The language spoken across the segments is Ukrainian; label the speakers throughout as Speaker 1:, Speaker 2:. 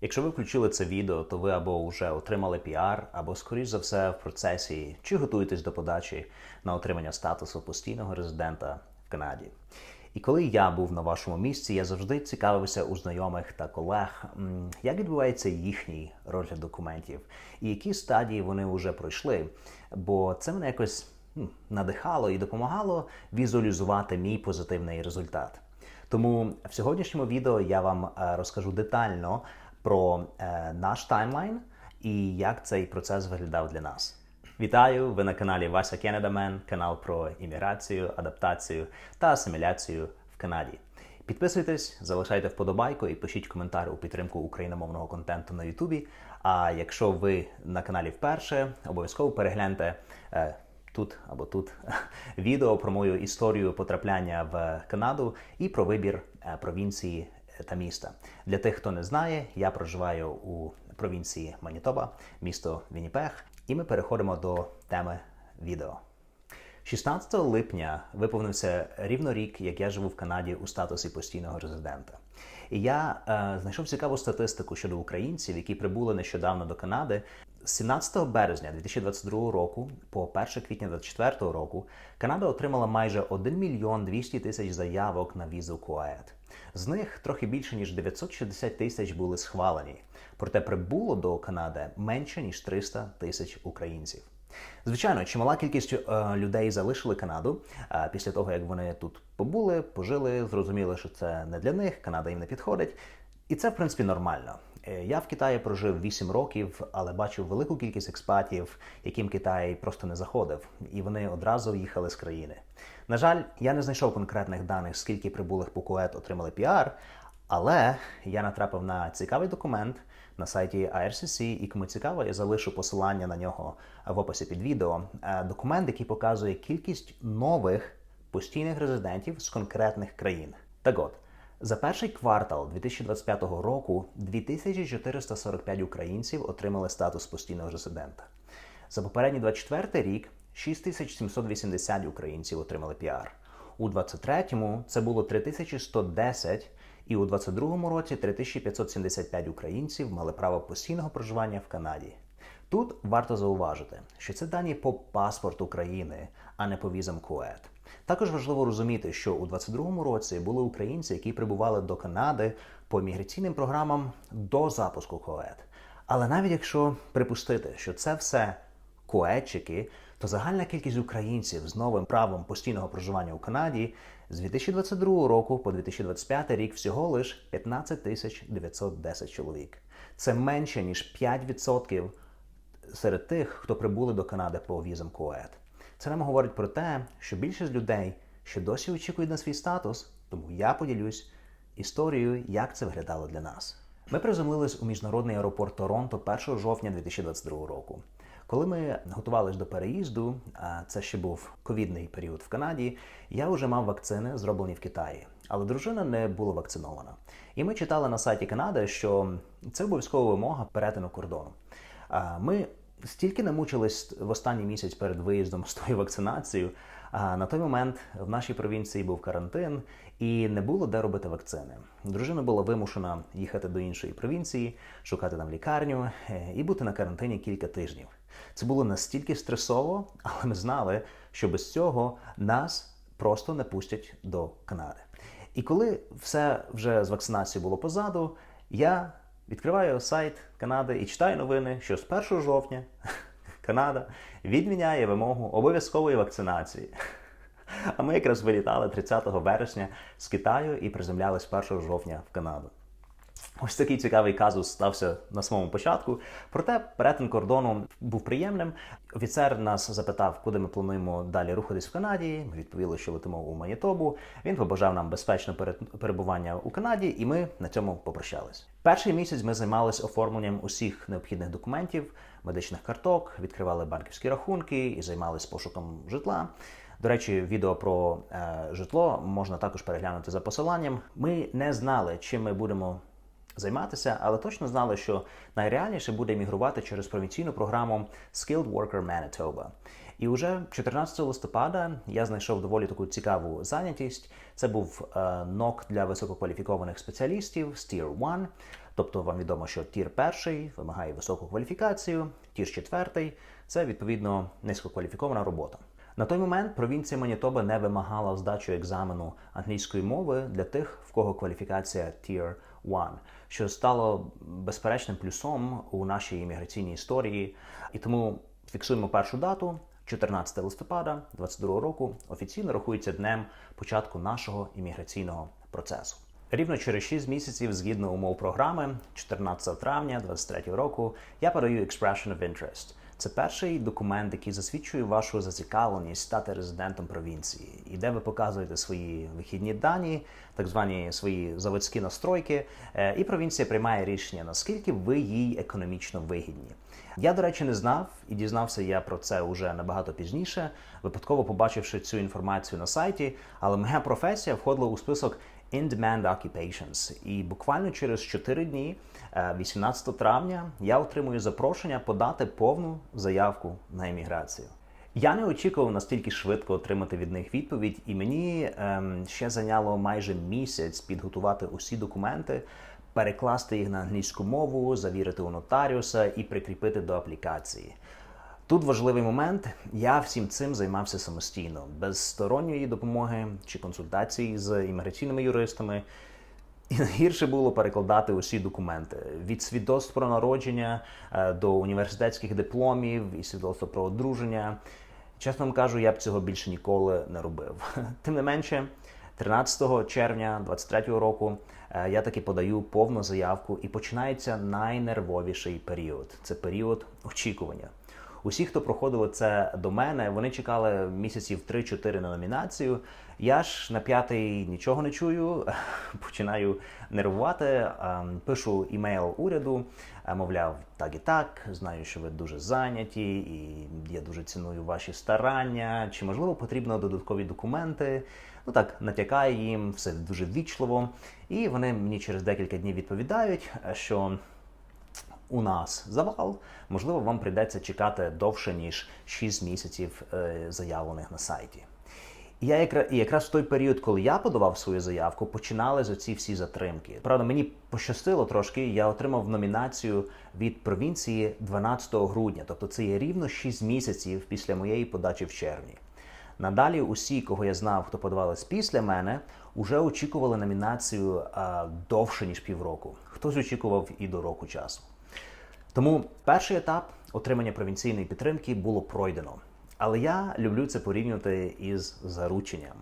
Speaker 1: Якщо ви включили це відео, то ви або вже отримали піар, або, скоріш за все, в процесі чи готуєтесь до подачі на отримання статусу постійного резидента в Канаді. І коли я був на вашому місці, я завжди цікавився у знайомих та колег, як відбувається їхній розгляд документів і які стадії вони вже пройшли. Бо це мене якось надихало і допомагало візуалізувати мій позитивний результат. Тому в сьогоднішньому відео я вам е, розкажу детально про е, наш таймлайн і як цей процес виглядав для нас. Вітаю! Ви на каналі Вася Кенедамен, канал про імміграцію, адаптацію та асиміляцію в Канаді. Підписуйтесь, залишайте вподобайку і пишіть коментар у підтримку україномовного контенту на Ютубі. А якщо ви на каналі вперше, обов'язково перегляньте е, тут або тут відео про мою історію потрапляння в Канаду і про вибір е, провінції та міста. Для тих, хто не знає, я проживаю у провінції Манітоба, місто Вінніпех, і ми переходимо до теми відео. 16 липня виповнився рівно рік, як я живу в Канаді у статусі постійного резидента. І я е, знайшов цікаву статистику щодо українців, які прибули нещодавно до Канади. З 17 березня 2022 року по 1 квітня 2024 року Канада отримала майже 1 мільйон 200 тисяч заявок на візу КОАЕД. З них трохи більше ніж 960 тисяч були схвалені. Проте прибуло до Канади менше ніж 300 тисяч українців. Звичайно, чимала кількість е, людей залишили Канаду е, після того, як вони тут побули, пожили, зрозуміли, що це не для них, Канада їм не підходить. І це, в принципі, нормально. Е, Я в Китаї прожив 8 років, але бачив велику кількість експатів, яким Китай просто не заходив, і вони одразу їхали з країни. На жаль, я не знайшов конкретних даних, скільки прибулих по КУЕТ отримали піар, але я натрапив на цікавий документ на сайті IRCC, і кому цікаво, я залишу посилання на нього в описі під відео. Е, Документ, який показує кількість нових постійних резидентів з конкретних країн. Так от, за перший квартал 2025 року 2445 українців отримали статус постійного резидента. За попередній 24 рік 6780 українців отримали піар. У 23-му це було 3110, і у 22-му році 3575 українців мали право постійного проживання в Канаді. Тут варто зауважити, що це дані по паспорту країни, а не по візам КУЕТ. Також важливо розуміти, що у 22-му році були українці, які прибували до Канади по міграційним програмам до запуску КОЕТ. Але навіть якщо припустити, що це все коетчики, то загальна кількість українців з новим правом постійного проживання у Канаді з 2022 року по 2025 рік всього лиш 15 тисяч 910 чоловік. Це менше ніж 5% серед тих, хто прибули до Канади по візам КОЕТ. Це нам говорить про те, що більшість людей ще досі очікують на свій статус, тому я поділюсь історією, як це виглядало для нас. Ми приземлились у міжнародний аеропорт Торонто 1 жовтня 2022 року. Коли ми готувалися до переїзду, а це ще був ковідний період в Канаді, я вже мав вакцини, зроблені в Китаї, але дружина не була вакцинована. І ми читали на сайті Канади, що це обов'язкова вимога перетину кордону. Ми стільки намучились в останній місяць перед виїздом з тою вакцинацією. А на той момент в нашій провінції був карантин і не було де робити вакцини. Дружина була вимушена їхати до іншої провінції, шукати там лікарню е, і бути на карантині кілька тижнів. Це було настільки стресово, але ми знали, що без цього нас просто не пустять до Канади. І коли все вже з вакцинацією було позаду, я відкриваю сайт Канади і читаю новини, що з 1 жовтня Канада відміняє вимогу обов'язкової вакцинації. А ми якраз вилітали 30 вересня з Китаю і приземлялись 1 жовтня в Канаду. Ось такий цікавий казус стався на самому початку. Проте перетин кордону був приємним. Офіцер нас запитав, куди ми плануємо далі рухатись в Канаді. Ми відповіли, що летимо у Манітобу. Він побажав нам безпечне перебування у Канаді, і ми на цьому попрощались. Перший місяць ми займалися оформленням усіх необхідних документів, медичних карток, відкривали банківські рахунки і займалися пошуком житла. До речі, відео про е, житло можна також переглянути за посиланням. Ми не знали, чим ми будемо займатися, але точно знали, що найреальніше буде мігрувати через провінційну програму Skilled Worker Manitoba. І вже 14 листопада я знайшов доволі таку цікаву зайнятість. Це був е, НОК для висококваліфікованих спеціалістів з Tier 1. Тобто вам відомо, що тір перший вимагає високу кваліфікацію, тір четвертий це відповідно низькокваліфікована робота. На той момент провінція Манітоба не вимагала здачу екзамену англійської мови для тих, в кого кваліфікація Tier 1, що стало безперечним плюсом у нашій імміграційній історії. І тому фіксуємо першу дату. 14 листопада 2022 року офіційно рахується днем початку нашого імміграційного процесу. Рівно через 6 місяців, згідно умов програми, 14 травня 2023 року, я подаю Expression of Interest. Це перший документ, який засвідчує вашу зацікавленість стати резидентом провінції, і де ви показуєте свої вихідні дані, так звані свої заводські настройки, е, і провінція приймає рішення, наскільки ви їй економічно вигідні. Я, до речі, не знав і дізнався я про це уже набагато пізніше, випадково побачивши цю інформацію на сайті, але моя професія входила у список in-demand occupations. І буквально через 4 дні, 18 травня, я отримую запрошення подати повну заявку на еміграцію. Я не очікував настільки швидко отримати від них відповідь, і мені ем, ще зайняло майже місяць підготувати усі документи, перекласти їх на англійську мову, завірити у нотаріуса і прикріпити до аплікації. Тут важливий момент. Я всім цим займався самостійно, без сторонньої допомоги чи консультацій з імміграційними юристами. І найгірше було перекладати усі документи від свідоцтв про народження е, до університетських дипломів і свідоцтва про одруження. Чесно вам кажу, я б цього більше ніколи не робив. Тим не менше, 13 червня 23 року е, я таки подаю повну заявку, і починається найнервовіший період. Це період очікування. Усі, хто проходили це до мене, вони чекали місяців 3-4 на номінацію. Я ж на п'ятий нічого не чую, починаю нервувати, пишу імейл уряду, мовляв, так і так. Знаю, що ви дуже зайняті, і я дуже ціную ваші старання. Чи можливо потрібно додаткові документи? Ну так натякаю їм, все дуже ввічливо. І вони мені через декілька днів відповідають, що у нас завал, можливо, вам прийдеться чекати довше, ніж 6 місяців е, заявлених на сайті. І я якраз, і якраз в той період, коли я подавав свою заявку, починали з оці всі затримки. Правда, мені пощастило трошки, я отримав номінацію від провінції 12 грудня, тобто це є рівно 6 місяців після моєї подачі в червні. Надалі усі, кого я знав, хто подавались після мене, вже очікували номінацію а, довше ніж півроку. Хтось очікував і до року часу. Тому перший етап отримання провінційної підтримки було пройдено. Але я люблю це порівнювати із зарученням.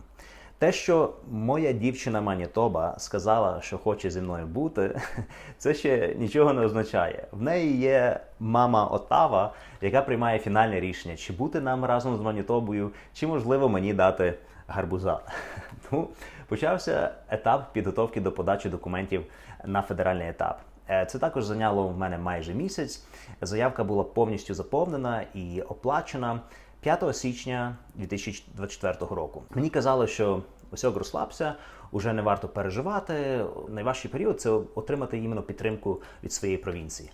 Speaker 1: Те, що моя дівчина Манітоба сказала, що хоче зі мною бути, це ще нічого не означає. В неї є мама Отава, яка приймає фінальне рішення, чи бути нам разом з Манітобою, чи можливо мені дати гарбуза. Тому почався етап підготовки до подачі документів на федеральний етап. Е, Це також зайняло в мене майже місяць. Заявка була повністю заповнена і оплачена 5 січня 2024 року. Мені казали, що усього розслабся, уже не варто переживати. Найважчий період це отримати іменно підтримку від своєї провінції.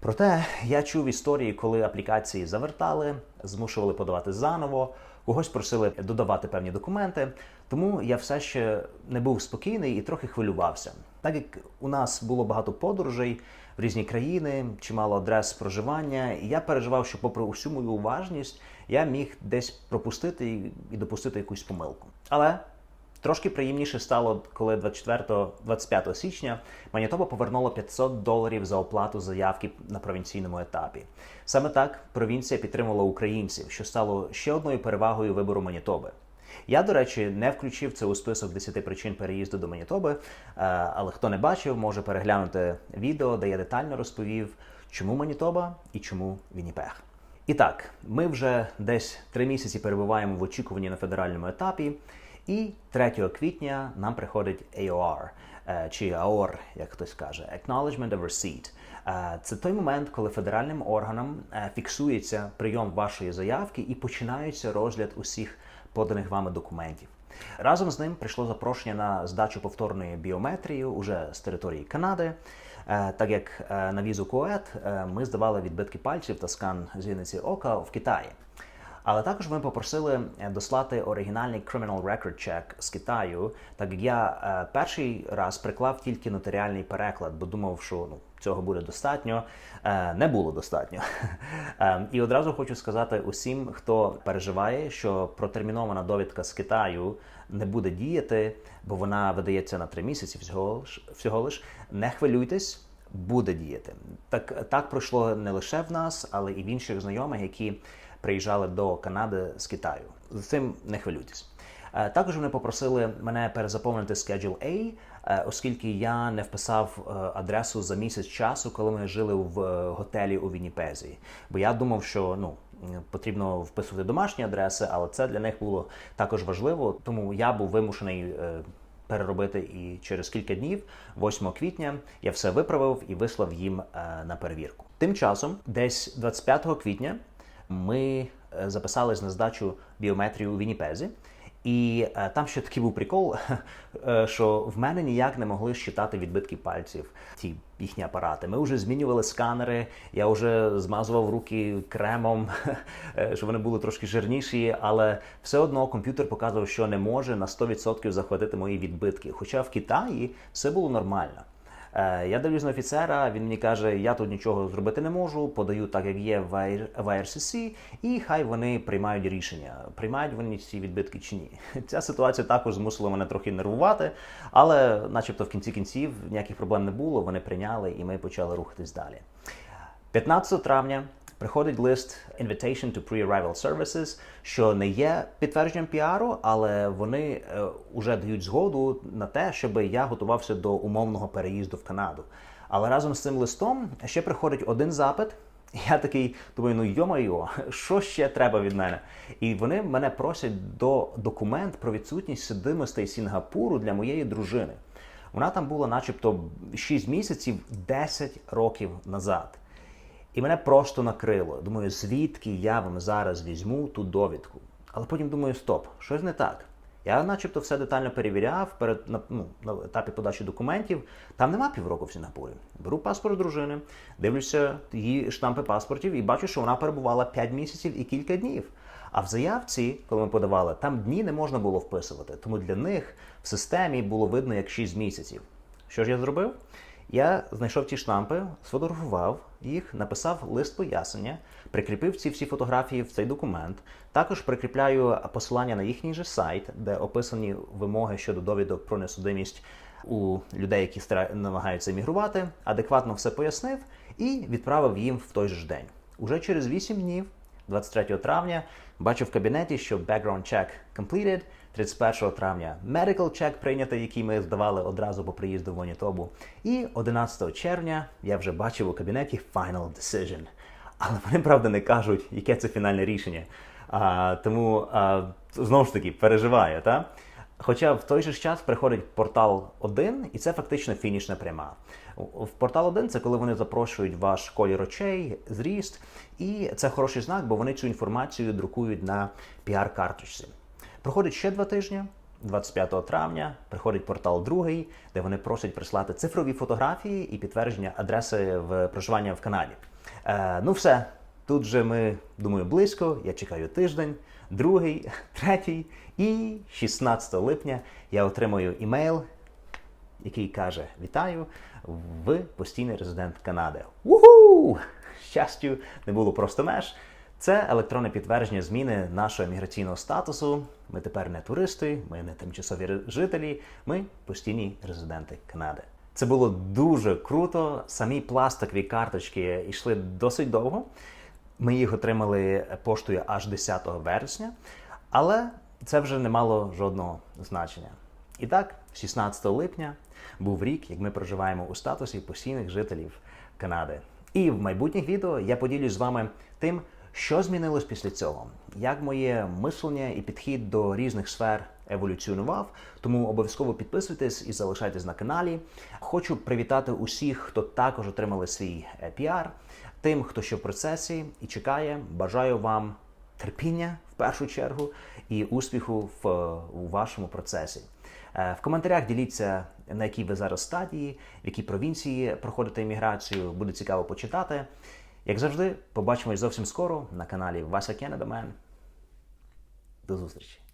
Speaker 1: Проте я чув історії, коли аплікації завертали, змушували подавати заново, когось просили додавати певні документи. Тому я все ще не був спокійний і трохи хвилювався. Так як у нас було багато подорожей в різні країни, чимало адрес проживання, і я переживав, що, попри усю мою уважність, я міг десь пропустити і- допустити якусь помилку. Але Трошки приємніше стало, коли 24-25 січня Манітоба повернула 500 доларів за оплату заявки на провінційному етапі. Саме так провінція підтримувала українців, що стало ще одною перевагою вибору Манітоби. Я, до речі, не включив це у список 10 причин переїзду до Манітоби, е, але хто не бачив, може переглянути відео, де я детально розповів, чому Манітоба і чому Вінніпег. І так, ми вже десь три місяці перебуваємо в очікуванні на федеральному етапі. І 3 квітня нам приходить AOR, е, чи AOR, як хтось каже, Acknowledgement of Receipt. Е, Це той момент, коли федеральним органам фіксується прийом вашої заявки і починається розгляд усіх поданих вами документів. Разом з ним прийшло запрошення на здачу повторної біометрії уже з території Канади. Е, Так як е, на візу КОЕТ е, ми здавали відбитки пальців та скан зіниці ока в Китаї. Але також ми попросили е, дослати оригінальний Criminal Record Check з Китаю, так як я е, перший раз приклав тільки нотаріальний переклад, бо думав, що ну, цього буде достатньо. Е, не було достатньо. Е, і одразу хочу сказати усім, хто переживає, що протермінована довідка з Китаю не буде діяти, бо вона видається на три місяці всього лиш, всього лиш. Не хвилюйтесь, буде діяти. Так, так пройшло не лише в нас, але і в інших знайомих, які приїжджали до Канади з Китаю. З цим не хвилюйтесь. Е, Також вони попросили мене перезаповнити Schedule A, е, оскільки я не вписав е, адресу за місяць часу, коли ми жили в готелі у Вінніпезі. Бо я думав, що ну. Потрібно вписувати домашні адреси, але це для них було також важливо. Тому я був вимушений переробити і через кілька днів, 8 квітня, я все виправив і вислав їм на перевірку. Тим часом, десь 25 квітня, ми е, записались на здачу біометрію у Вінніпезі. І е, там ще такий був прикол, е, що в мене ніяк не могли щитати відбитки пальців, ті їхні апарати. Ми вже змінювали сканери, я вже змазував руки кремом, щоб вони були трошки жирніші, але все одно комп'ютер показував, що не може на 100% захватити мої відбитки. Хоча в Китаї все було нормально. Е, Я дивлюсь на офіцера, він мені каже, я тут нічого зробити не можу, подаю так, як є в IR в IRCC, і хай вони приймають рішення, приймають вони ці відбитки чи ні. Ця ситуація також змусила мене трохи нервувати, але, начебто, в кінці кінців ніяких проблем не було. Вони прийняли, і ми почали рухатись далі. 15 травня приходить лист Invitation to Pre-Arrival Services, що не є підтвердженням піару, але вони е, вже дають згоду на те, щоб я готувався до умовного переїзду в Канаду. Але разом з цим листом ще приходить один запит. Я такий думаю, ну йо-майо, що ще треба від мене? І вони мене просять до документ про відсутність судимостей Сінгапуру для моєї дружини. Вона там була, начебто, 6 місяців 10 років назад. І мене просто накрило. Думаю, звідки я вам зараз візьму ту довідку. Але потім думаю, стоп, щось не так. Я, начебто, все детально перевіряв перед на, ну, на етапі подачі документів. Там нема півроку в Сінгапурі. Беру паспорт дружини, дивлюся її штампи паспортів і бачу, що вона перебувала 5 місяців і кілька днів. А в заявці, коли ми подавали, там дні не можна було вписувати. Тому для них в системі було видно як 6 місяців. Що ж я зробив? Я знайшов ті штампи, сфотографував їх, написав лист пояснення, прикріпив ці всі фотографії в цей документ. Також прикріпляю посилання на їхній же сайт, де описані вимоги щодо довідок про несудимість у людей, які намагаються емігрувати. Адекватно все пояснив і відправив їм в той же день. Уже через 8 днів 23 травня бачу в кабінеті, що background check completed. 31 травня medical check прийнятий, який ми здавали одразу по приїзду в Манітобу. І 11 червня я вже бачив у кабінеті final decision. Але вони, правда, не кажуть, яке це фінальне рішення. А, тому а, знову ж таки переживаю, та? Хоча в той же час приходить портал 1, і це фактично фінішна пряма. В портал 1 це коли вони запрошують ваш колір очей, зріст, і це хороший знак, бо вони цю інформацію друкують на піар-карточці. Проходить ще два тижні. 25 травня приходить портал другий, де вони просять прислати цифрові фотографії і підтвердження адреси в проживання в Канаді. Е, ну все, тут же ми думаю близько. Я чекаю тиждень, другий, третій, і 16 липня я отримую імейл, який каже: Вітаю! Ви постійний резидент Канади. Уху! Щастю, не було просто меж. Це електронне підтвердження зміни нашого міграційного статусу. Ми тепер не туристи, ми не тимчасові жителі, ми постійні резиденти Канади. Це було дуже круто. Самі пластикові карточки йшли досить довго. Ми їх отримали поштою аж 10 вересня, але це вже не мало жодного значення. І так, 16 липня був рік, як ми проживаємо у статусі постійних жителів Канади. І в майбутніх відео я поділюсь з вами тим, що змінилось після цього? Як моє мислення і підхід до різних сфер еволюціонував? Тому обов'язково підписуйтесь і залишайтесь на каналі. Хочу привітати усіх, хто також отримали свій е, піар, тим, хто ще в процесі і чекає. Бажаю вам терпіння в першу чергу і успіху в е, у вашому процесі. Е, в коментарях діліться на якій ви зараз стадії, в якій провінції проходите імміграцію. Буде цікаво почитати. Як завжди, побачимось зовсім скоро на каналі Вася Кенедамен. До зустрічі!